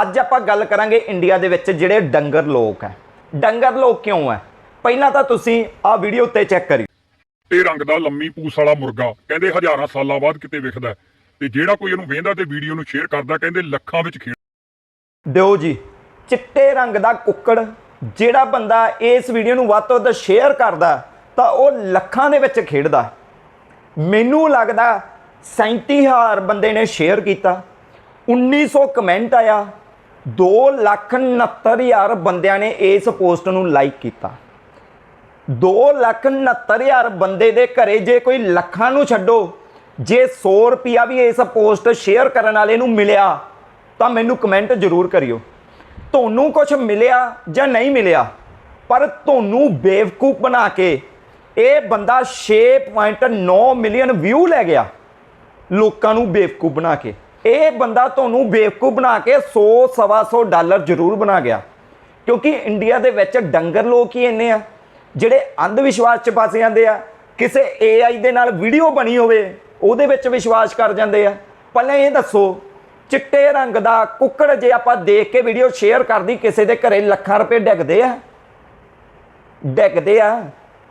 ਅੱਜ ਆਪਾਂ ਗੱਲ ਕਰਾਂਗੇ ਇੰਡੀਆ ਦੇ ਵਿੱਚ ਜਿਹੜੇ ਡੰਗਰ ਲੋਕ ਹੈ। ਡੰਗਰ ਲੋਕ ਕਿਉਂ ਹੈ? ਪਹਿਲਾਂ ਤਾਂ ਤੁਸੀਂ ਆਹ ਵੀਡੀਓ ਉੱਤੇ ਚੈੱਕ ਕਰਿਓ। ਚਿੱਟੇ ਰੰਗ ਦਾ ਲੰਮੀ ਪੂਛ ਵਾਲਾ ਮੁਰਗਾ ਕਹਿੰਦੇ ਹਜ਼ਾਰਾਂ ਸਾਲਾਂ ਬਾਅਦ ਕਿਤੇ ਵਿਖਦਾ। ਤੇ ਜਿਹੜਾ ਕੋਈ ਇਹਨੂੰ ਵੇਖਦਾ ਤੇ ਵੀਡੀਓ ਨੂੰ ਸ਼ੇਅਰ ਕਰਦਾ ਕਹਿੰਦੇ ਲੱਖਾਂ ਵਿੱਚ ਖੇਡ ਦਿਓ ਜੀ ਚਿੱਟੇ ਰੰਗ ਦਾ ਕੁੱਕੜ ਜਿਹੜਾ ਬੰਦਾ ਇਸ ਵੀਡੀਓ ਨੂੰ ਵੱਧ ਤੋਂ ਵੱਧ ਸ਼ੇਅਰ ਕਰਦਾ ਤਾਂ ਉਹ ਲੱਖਾਂ ਦੇ ਵਿੱਚ ਖੇਡਦਾ ਮੈਨੂੰ ਲੱਗਦਾ 37000 ਬੰਦੇ ਨੇ ਸ਼ੇਅਰ ਕੀਤਾ। 1900 ਕਮੈਂਟ ਆਇਆ। 269000 ਬੰਦਿਆਂ ਨੇ ਇਸ ਪੋਸਟ ਨੂੰ ਲਾਈਕ ਕੀਤਾ। 269000 ਬੰਦੇ ਦੇ ਘਰੇ ਜੇ ਕੋਈ ਲੱਖਾਂ ਨੂੰ ਛੱਡੋ, ਜੇ 100 ਰੁਪਿਆ ਵੀ ਇਸ ਪੋਸਟ ਸ਼ੇਅਰ ਕਰਨ ਵਾਲੇ ਨੂੰ ਮਿਲਿਆ, ਤਾਂ ਮੈਨੂੰ ਕਮੈਂਟ ਜ਼ਰੂਰ ਕਰਿਓ। ਤੁਹਾਨੂੰ ਕੁਝ ਮਿਲਿਆ ਜਾਂ ਨਹੀਂ ਮਿਲਿਆ, ਪਰ ਤੁਹਾਨੂੰ ਬੇਵਕੂਫ ਬਣਾ ਕੇ ਇਹ ਬੰਦਾ 6.9 ਮਿਲੀਅਨ ਵਿਊ ਲੈ ਗਿਆ, ਲੋਕਾਂ ਨੂੰ ਬੇਵਕੂਫ ਬਣਾ ਕੇ। ਇਹ ਬੰਦਾ ਤੁਹਾਨੂੰ ਬੇਵਕੂਫ ਬਣਾ ਕੇ 100 ਸਵਾ ਸੌ ਡਾਲਰ ਜ਼ਰੂਰ ਬਣਾ ਗਿਆ। ਕਿਉਂਕਿ ਇੰਡੀਆ ਦੇ ਵਿੱਚ ਡੰਗਰ ਲੋਕ ਹੀ ਇੰਨੇ ਆ, ਜਿਹੜੇ ਅੰਧ ਵਿਸ਼ਵਾਸ 'ਚ ਫਸ ਜਾਂਦੇ ਆ, ਕਿਸੇ AI ਦੇ ਨਾਲ ਵੀਡੀਓ ਬਣੀ ਹੋਵੇ, ਉਹਦੇ ਵਿੱਚ ਵਿਸ਼ਵਾਸ ਕਰ ਜਾਂਦੇ ਆ। ਪਹਿਲਾਂ ਇਹ ਦੱਸੋ, ਚਿੱਟੇ ਰੰਗ ਦਾ ਕੁੱਕੜ ਜੇ ਆਪਾਂ ਦੇਖ ਕੇ ਵੀਡੀਓ ਸ਼ੇਅਰ ਕਰਦੀ, ਕਿਸੇ ਦੇ ਘਰੇ ਲੱਖਾਂ ਰੁਪਏ ਡਿੱਗਦੇ ਆ? ਡਿੱਗਦੇ ਆ।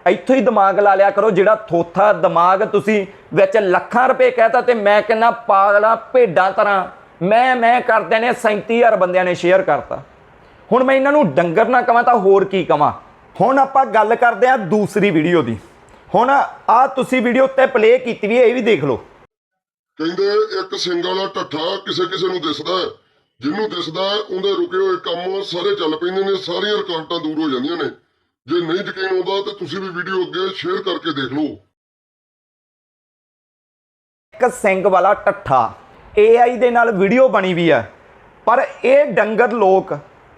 ਇੱਥੋਂ ਹੀ ਦਿਮਾਗ ਲਾ ਲਿਆ ਕਰੋ ਜਿਹੜਾ ਥੋਥਾ ਦਿਮਾਗ ਤੁਸੀਂ ਵਿੱਚ ਲੱਖਾਂ ਰੁਪਏ ਕਹਤਾ ਤੇ ਮੈਂ ਕਹਿੰਦਾ ਪਾਗਲਾਂ ਭੇਡਾਂ ਤਰ੍ਹਾਂ। ਮੈਂ ਮੈਂ ਕਰਦੇ ਨੇ 37000 ਬੰਦਿਆਂ ਨੇ ਸ਼ੇਅਰ ਕਰਤਾ। ਹੁਣ ਮੈਂ ਇਹਨਾਂ ਨੂੰ ਡੰਗਰ ਨਾ ਕਵਾਂ ਤਾਂ ਹੋਰ ਕੀ ਕਵਾਂ। ਹੁਣ ਆਪਾਂ ਗੱਲ ਕਰਦੇ ਆ ਦੂਸਰੀ ਵੀਡੀਓ ਦੀ। ਹੁਣ ਆ ਤੁਸੀਂ ਵੀਡੀਓ ਉੱਤੇ ਪਲੇ ਕੀਤੀ ਵੀ ਇਹ ਵੀ ਦੇਖ ਲਓ। ਕਹਿੰਦੇ ਇੱਕ ਸਿੰਘ ਵਾਲਾ ਢੱਠਾ ਕਿਸੇ ਕਿਸੇ ਨੂੰ ਦਿਸਦਾ ਹੈ। ਜਿਹਨੂੰ ਦਿਸਦਾ ਹੈ, ਉਹਦੇ ਰੁਕੇ ਹੋਏ ਕੰਮ ਸਾਰੇ ਚੱਲ ਪੈਂਦੇ ਨੇ ਸਾਰੀਆਂ ਰੁਕਾਵਟਾਂ ਦੂਰ ਹੋ ਜਾਂਦੀਆਂ ਨੇ। ਜੇ ਨਹੀਂ ਯਕੀਨ ਆਉਂਦਾ ਤਾਂ ਤੁਸੀਂ ਵੀ ਵੀਡੀਓ ਅੱਗੇ ਸ਼ੇਅਰ ਕਰਕੇ ਦੇਖ ਲਓ। ਇੱਕ ਸਿੰਘ ਵਾਲਾ ਟੱਠਾ AI ਦੇ ਨਾਲ ਵੀਡੀਓ ਬਣੀ ਵੀ ਹੈ ਪਰ ਇਹ ਡੰਗਰ ਲੋਕ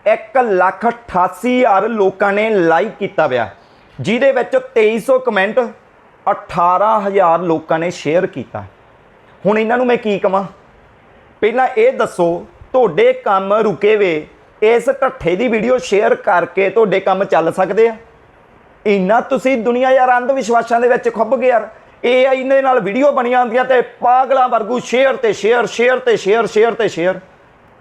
188000 ਲੋਕਾਂ ਨੇ ਲਾਈਕ ਕੀਤਾ ਪਿਆ। ਜਿਹਦੇ ਵਿੱਚ 2300 ਕਮੈਂਟ 18000 ਲੋਕਾਂ ਨੇ ਸ਼ੇਅਰ ਕੀਤਾ। ਹੁਣ ਇਹਨਾਂ ਨੂੰ ਮੈਂ ਕੀ ਕਵਾਂ? ਪਹਿਲਾਂ ਇਹ ਦੱਸੋ, ਤੁਹਾਡੇ ਕੰਮ ਰੁਕੇ ਵੇ ਇਸ ਢੱਠੇ ਦੀ ਵੀਡੀਓ ਸ਼ੇਅਰ ਕਰਕੇ ਤੁਹਾਡੇ ਕੰਮ ਚੱਲ ਸਕਦੇ ਆ। ਇੰਨਾ ਤੁਸੀਂ ਦੁਨੀਆ ਯਾਰ ਅੰਧ ਵਿਸ਼ਵਾਸਾਂ ਦੇ ਵਿੱਚ ਖੁੱਭ ਗਏ ਯਾਰ। AI ਦੇ ਨਾਲ ਵੀਡੀਓ ਬਣੀਆਂ ਹੁੰਦੀਆਂ ਤੇ ਪਾਗਲਾਂ ਵਰਗੂ ਸ਼ੇਅਰ ਤੇ ਸ਼ੇਅਰ ਸ਼ੇਅਰ ਤੇ ਸ਼ੇਅਰ ਸ਼ੇਅਰ ਤੇ ਸ਼ੇਅਰ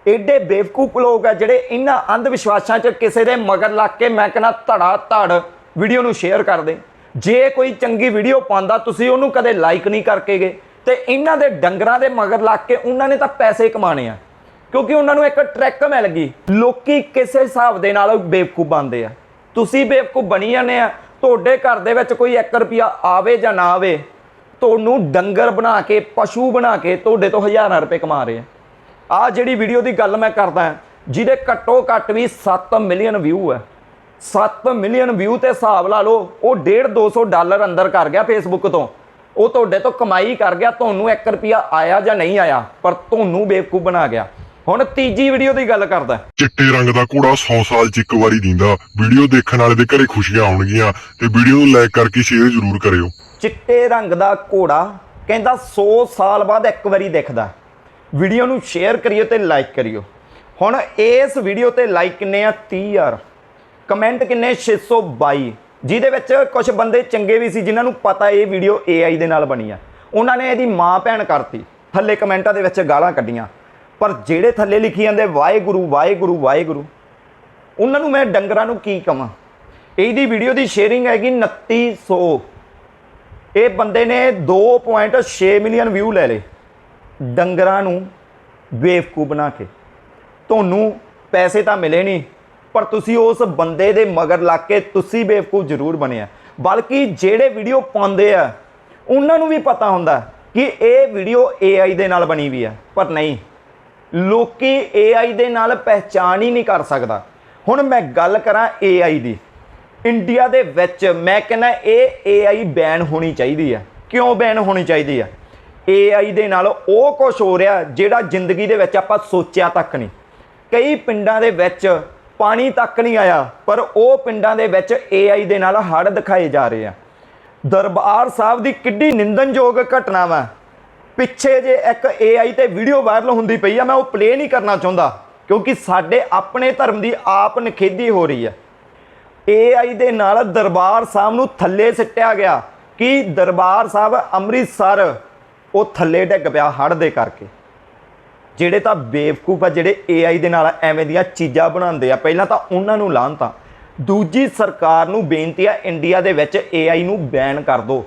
ਐਡੇ ਬੇਵਕੂਫ ਲੋਕ ਆ ਜਿਹੜੇ ਇਹਨਾਂ ਅੰਧ ਵਿਸ਼ਵਾਸਾਂ 'ਚ ਕਿਸੇ ਦੇ ਮਗਰ ਲੱਗ ਕੇ ਮੈਂ ਕਹਿੰਦਾ ਧੜਾ ਧੜ ਵੀਡੀਓ ਨੂੰ ਸ਼ੇਅਰ ਕਰਦੇ। ਜੇ ਕੋਈ ਚੰਗੀ ਵੀਡੀਓ ਪਾਉਂਦਾ, ਤੁਸੀਂ ਉਹਨੂੰ ਕਦੇ ਲਾਈਕ ਨਹੀਂ ਕਰਕੇ ਗਏ। ਤੇ ਇਹਨਾਂ ਦੇ ਡੰਗਰਾਂ ਦੇ ਮਗਰ ਲੱਗ ਕੇ ਉਹਨਾਂ ਨੇ ਤਾਂ ਪੈਸੇ ਕਮਾਣੇ ਆ। ਕਿਉਂਕਿ ਉਹਨਾਂ ਨੂੰ ਇੱਕ ਟਰੈਕ ਮਿਲ ਗਈ। ਲੋਕੀ ਕਿਸੇ ਹਿਸਾਬ ਦੇ ਨਾਲ ਬੇਵਕੂਫ ਬਣਦੇ ਆ। ਤੁਸੀਂ ਬੇਵਕੂਫ ਬਣੀ ਜਾਂਦੇ ਆ, ਤੁਹਾਡੇ ਘਰ ਦੇ ਵਿੱਚ ਕੋਈ 1 ਰੁਪਿਆ ਆਵੇ ਜਾਂ ਨਾ ਆਵੇ, ਤੁਹਾਨੂੰ ਡੰਗਰ ਬਣਾ ਕੇ, ਪਸ਼ੂ ਬਣਾ ਕੇ ਤੁਹਾਡੇ ਤੋਂ ਹਜ਼ਾਰਾਂ ਰੁਪਏ ਕਮਾ ਰਹੇ ਆ। ਆ ਜਿਹੜੀ ਵੀਡੀਓ ਦੀ ਗੱਲ ਮੈਂ ਕਰਦਾ ਜਿਹਦੇ ਘੱਟੋ ਘੱਟ ਵੀ 7 ਮਿਲੀਅਨ ਵਿਊ ਹੈ 7 ਮਿਲੀਅਨ ਵਿਊ ਤੇ ਹਿਸਾਬ ਲਾ ਲਓ, ਉਹ 1.5 200 ਡਾਲਰ ਅੰਦਰ ਕਰ ਗਿਆ ਫੇਸਬੁੱਕ ਤੋਂ। ਉਹ ਤੁਹਾਡੇ ਤੋਂ ਕਮਾਈ ਕਰ ਗਿਆ, ਤੁਹਾਨੂੰ 1 ਰੁਪਿਆ ਆਇਆ ਜਾਂ ਨਹੀਂ ਆਇਆ, ਪਰ ਤੁਹਾਨੂੰ ਬੇਵਕੂਫ ਬਣਾ ਗਿਆ। ਹੁਣ ਤੀਜੀ ਵੀਡੀਓ ਦੀ ਗੱਲ ਕਰਦਾ। ਚਿੱਟੇ ਰੰਗ ਦਾ ਘੋੜਾ 100 ਸਾਲ 'ਚ ਇੱਕ ਵਾਰੀ ਦਿੰਦਾ। ਵੀਡੀਓ ਦੇਖਣ ਵਾਲੇ ਦੇ ਘਰੇ ਖੁਸ਼ੀਆਂ ਆਉਣਗੀਆਂ ਤੇ ਵੀਡੀਓ ਨੂੰ ਲਾਈਕ ਕਰਕੇ ਸ਼ੇਅਰ ਜ਼ਰੂਰ ਕਰਿਓ। ਚਿੱਟੇ ਰੰਗ ਦਾ ਘੋੜਾ ਕਹਿੰਦਾ 100 ਸਾਲ ਬਾਅਦ ਇੱਕ ਵਾਰੀ ਦਿਖਦਾ। ਵੀਡੀਓ ਨੂੰ ਸ਼ੇਅਰ ਕਰਿਓ ਤੇ ਲਾਈਕ ਕਰਿਓ। ਹੁਣ ਇਸ ਵੀਡੀਓ ਤੇ ਲਾਈਕ ਕਿੰਨੇ ਆ? 30000 ਕਮੈਂਟ ਕਿੰਨੇ? 622 ਜਿਹਦੇ ਵਿੱਚ ਕੁਝ ਬੰਦੇ ਚੰਗੇ ਵੀ ਸੀ ਜਿਨ੍ਹਾਂ ਨੂੰ ਪਤਾ ਇਹ ਵੀਡੀਓ AI ਦੇ ਨਾਲ ਬਣੀ ਆ। ਉਹਨਾਂ ਨੇ ਇਹਦੀ ਮਾਂ ਭੈਣ ਕਰਤੀ। ਥੱਲੇ ਕਮੈਂਟਾਂ ਦੇ ਵਿੱਚ ਗਾਲਾਂ ਕੱਢੀਆਂ। ਪਰ ਜਿਹੜੇ ਥੱਲੇ ਲਿਖੀ ਜਾਂਦੇ, ਵਾਹਿਗੁਰੂ ਵਾਹਿਗੁਰੂ ਵਾਹਿਗੁਰੂ, ਉਹਨਾਂ ਨੂੰ ਮੈਂ ਡੰਗਰਾਂ ਨੂੰ ਕੀ ਕਵਾਂ? ਇਹਦੀ ਵੀਡੀਓ ਦੀ ਸ਼ੇਅਰਿੰਗ ਹੈਗੀ 2900 ਇਹ ਬੰਦੇ ਨੇ 2.6 ਮਿਲੀਅਨ ਵਿਊ ਲੈ ਲਏ ਡੰਗਰਾਂ ਨੂੰ ਬੇਵਕੂ ਬਣਾ ਕੇ। ਤੁਹਾਨੂੰ ਪੈਸੇ ਤਾਂ ਮਿਲੇ ਨਹੀਂ, ਪਰ ਤੁਸੀਂ ਉਸ ਬੰਦੇ ਦੇ ਮਗਰ ਲੱਗ ਕੇ ਤੁਸੀਂ ਬੇਵਕੂ ਜ਼ਰੂਰ ਬਣਿਆ ਬਲਕਿ ਜਿਹੜੇ ਵੀਡੀਓ ਪਾਉਂਦੇ ਆ, ਉਹਨਾਂ ਨੂੰ ਵੀ ਪਤਾ ਹੁੰਦਾ ਕਿ ਇਹ ਵੀਡੀਓ AI ਦੇ ਨਾਲ ਬਣੀ ਵੀ ਆ, ਪਰ ਨਹੀਂ। ਲੋਕੀ AI ਦੇ ਨਾਲ ਪਹਿਚਾਣ ਹੀ ਨਹੀਂ ਕਰ ਸਕਦਾ। ਹੁਣ ਮੈਂ ਗੱਲ ਕਰਾਂ AI ਦੀ। ਇੰਡੀਆ ਦੇ ਵਿੱਚ ਮੈਂ ਕਹਿੰਦਾ ਇਹ AI ਬੈਨ ਹੋਣੀ ਚਾਹੀਦੀ ਹੈ ਕਿਉਂ ਬੈਨ ਹੋਣੀ ਚਾਹੀਦੀ ਆ? AI ਦੇ ਨਾਲ ਉਹ ਕੁਝ ਹੋ ਰਿਹਾ ਜਿਹੜਾ ਜ਼ਿੰਦਗੀ ਦੇ ਵਿੱਚ ਆਪਾਂ ਸੋਚਿਆ ਤੱਕ ਨਹੀਂ। ਕਈ ਪਿੰਡਾਂ ਦੇ ਵਿੱਚ ਪਾਣੀ ਤੱਕ ਨਹੀਂ ਆਇਆ, ਪਰ ਉਹ ਪਿੰਡਾਂ ਦੇ ਵਿੱਚ AI ਦੇ ਨਾਲ ਹੜ੍ਹ ਦਿਖਾਏ ਜਾ ਰਹੇ ਆ। ਦਰਬਾਰ ਸਾਹਿਬ ਦੀ ਕਿੱਡੀ ਨਿੰਦਨਯੋਗ ਘਟਨਾ ਵਾ। ਪਿੱਛੇ ਜੇ ਇੱਕ AI ਤੇ ਵੀਡੀਓ ਵਾਇਰਲ ਹੁੰਦੀ ਪਈ ਆ, ਮੈਂ ਉਹ ਪਲੇ ਨਹੀਂ ਕਰਨਾ ਚਾਹੁੰਦਾ, ਕਿਉਂਕਿ ਸਾਡੇ ਆਪਣੇ ਧਰਮ ਦੀ ਆਪ ਨਖੇਦੀ ਹੋ ਰਹੀ ਆ। AI ਦੇ ਨਾਲ ਦਰਬਾਰ ਸਾਹਿਬ ਨੂੰ ਥੱਲੇ ਸਿੱਟਿਆ ਗਿਆ। ਕਿ ਦਰਬਾਰ ਸਾਹਿਬ ਅੰਮ੍ਰਿਤਸਰ, ਉਹ ਥੱਲੇ ਡਿੱਗ ਪਿਆ ਹੜ੍ਹ ਦੇ ਕਰਕੇ। ਜਿਹੜੇ ਤਾਂ ਬੇਵਕੂਫ ਆ, ਜਿਹੜੇ AI ਦੇ ਨਾਲ ਐਵੇਂ ਦੀਆਂ ਚੀਜ਼ਾਂ ਬਣਾਉਂਦੇ ਆ, ਪਹਿਲਾਂ ਤਾਂ ਉਹਨਾਂ ਨੂੰ ਲਾਹਨ ਤਾਂ। ਦੂਜੀ ਸਰਕਾਰ ਨੂੰ ਬੇਨਤੀ ਆ ਇੰਡੀਆ ਦੇ ਵਿੱਚ AI ਨੂੰ ਬੈਨ ਕਰ ਦਿਓ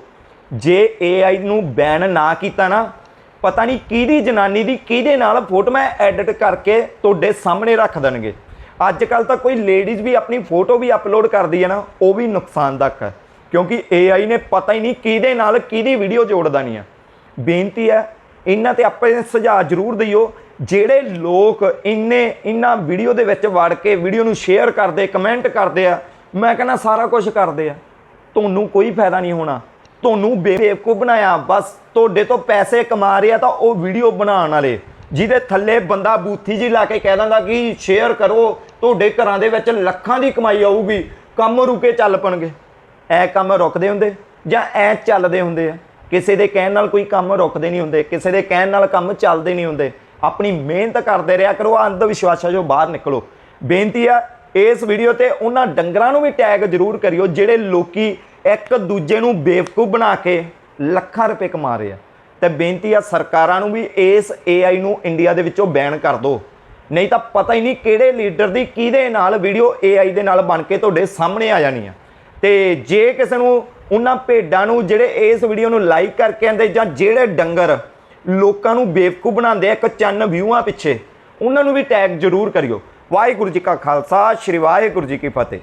ਜੇ AI ਨੂੰ ਬੈਨ ਨਾ ਕੀਤਾ ਨਾ, ਪਤਾ ਨਹੀਂ ਕਿਹਦੀ ਜਨਾਨੀ ਦੀ ਕਿਹਦੇ ਨਾਲ ਫੋਟੋਆਂ ਐਡਿਟ ਕਰਕੇ ਤੁਹਾਡੇ ਸਾਹਮਣੇ ਰੱਖ ਦੇਣਗੇ। ਅੱਜ ਕੱਲ ਤਾਂ ਕੋਈ ਲੇਡੀਜ਼ ਵੀ ਆਪਣੀ ਫੋਟੋ ਵੀ ਅਪਲੋਡ ਕਰਦੀ ਹੈ ਨਾ, ਉਹ ਵੀ ਨੁਕਸਾਨਦਾਇਕ ਹੈ। ਕਿਉਂਕਿ AI ਨੇ ਪਤਾ ਹੀ ਨਹੀਂ ਕਿਹਦੇ ਨਾਲ ਕਿਹਦੀ ਵੀਡੀਓ ਜੋੜਦਾ ਨਹੀਂ ਆ ਬੇਨਤੀ ਹੈ, ਇਹਨਾਂ ਤੇ ਆਪਣੇ ਸੁਝਾਅ ਜ਼ਰੂਰ ਦਿਓ। ਜਿਹੜੇ ਲੋਕ ਇੰਨੇ ਇਹਨਾਂ ਵੀਡੀਓ ਦੇ ਵਿੱਚ ਵੜ ਕੇ ਵੀਡੀਓ ਨੂੰ ਸ਼ੇਅਰ ਕਰਦੇ ਕਮੈਂਟ ਕਰਦੇ ਆ, ਮੈਂ ਕਹਿੰਦਾ ਸਾਰਾ ਕੁਝ ਕਰਦੇ ਆ। ਤੁਹਾਨੂੰ ਕੋਈ ਫਾਇਦਾ ਨਹੀਂ ਹੋਣਾ। ਤੁਹਾਨੂੰ ਬੇਵਕੂ ਬਣਾਇਆ। ਬਸ ਤੁਹਾਡੇ ਤੋਂ ਪੈਸੇ ਕਮਾ ਰਿਹਾ ਤਾਂ ਉਹ ਵੀਡੀਓ ਬਣਾਉਣ ਵਾਲੇ। ਜਿਹਦੇ ਥੱਲੇ ਬੰਦਾ ਬੂਥੀ ਜੀ ਲਾ ਕੇ ਕਹਿ ਦਿੰਦਾ ਕਿ ਸ਼ੇਅਰ ਕਰੋ, ਤੁਹਾਡੇ ਘਰਾਂ ਦੇ ਵਿੱਚ ਲੱਖਾਂ ਦੀ ਕਮਾਈ ਆਊਗੀ। ਕੰਮ ਰੁਕੇ ਚੱਲ ਪਣਗੇ। ਐ ਕੰਮ ਰੁਕਦੇ ਹੁੰਦੇ ਜਾਂ ਐ ਚੱਲਦੇ ਹੁੰਦੇ ਆ? ਕਿਸੇ ਦੇ ਕਹਿਣ ਨਾਲ ਕੋਈ ਕੰਮ ਰੁਕਦੇ ਨਹੀਂ ਹੁੰਦੇ, ਕਿਸੇ ਦੇ ਕਹਿਣ ਨਾਲ ਕੰਮ ਚੱਲਦੇ ਨਹੀਂ ਹੁੰਦੇ। ਆਪਣੀ ਮਿਹਨਤ ਕਰਦੇ ਰਿਹਾ ਕਰੋ ਅੰਧ ਵਿਸ਼ਵਾਸਾਂ ਚੋਂ ਬਾਹਰ ਨਿਕਲੋ। ਬੇਨਤੀ ਆ, ਇਸ ਵੀਡੀਓ ਤੇ ਉਹਨਾਂ ਡੰਗਰਾਂ ਨੂੰ ਵੀ ਟੈਗ ਜ਼ਰੂਰ ਕਰਿਓ, ਜਿਹੜੇ ਲੋਕੀ ਇੱਕ ਦੂਜੇ ਨੂੰ ਬੇਵਕੂਫ ਬਣਾ ਕੇ ਲੱਖਾਂ ਰੁਪਏ ਕਮਾ ਰਹੇ ਆ। ਤੇ ਬੇਨਤੀ ਆ ਸਰਕਾਰਾਂ ਨੂੰ ਵੀ ਇਸ AI ਨੂੰ ਇੰਡੀਆ ਦੇ ਵਿੱਚੋਂ ਬੈਨ ਕਰ ਦਿਓ। ਨਹੀਂ ਤਾਂ ਪਤਾ ਹੀ ਨਹੀਂ ਕਿਹੜੇ ਲੀਡਰ ਦੀ ਕਿਹਦੇ ਨਾਲ ਵੀਡੀਓ AI ਦੇ ਨਾਲ ਬਣ ਕੇ ਤੁਹਾਡੇ ਸਾਹਮਣੇ ਆ ਜਾਣੀ ਆ। ਤੇ ਜੇ ਕਿਸੇ ਨੂੰ ਉਹਨਾਂ ਭੇਡਾਂ ਨੂੰ ਜਿਹੜੇ ਇਸ ਵੀਡੀਓ ਨੂੰ ਲਾਈਕ ਕਰਕੇ ਆਂਦੇ ਜਾਂ ਜਿਹੜੇ ਡੰਗਰ ਲੋਕਾਂ ਨੂੰ ਬੇਵਕੂਫ ਬਣਾਉਂਦੇ ਆ, ਇੱਕ ਚੰਨ ਵਿਊਆਂ ਪਿੱਛੇ, ਉਹਨਾਂ ਨੂੰ ਵੀ ਟੈਗ ਜ਼ਰੂਰ ਕਰਿਓ। ਵਾਹਿਗੁਰੂ ਜੀ ਕਾ ਖਾਲਸਾ, ਸ੍ਰੀ ਵਾਹਿਗੁਰੂ ਜੀ ਕੀ ਫਤਿਹ।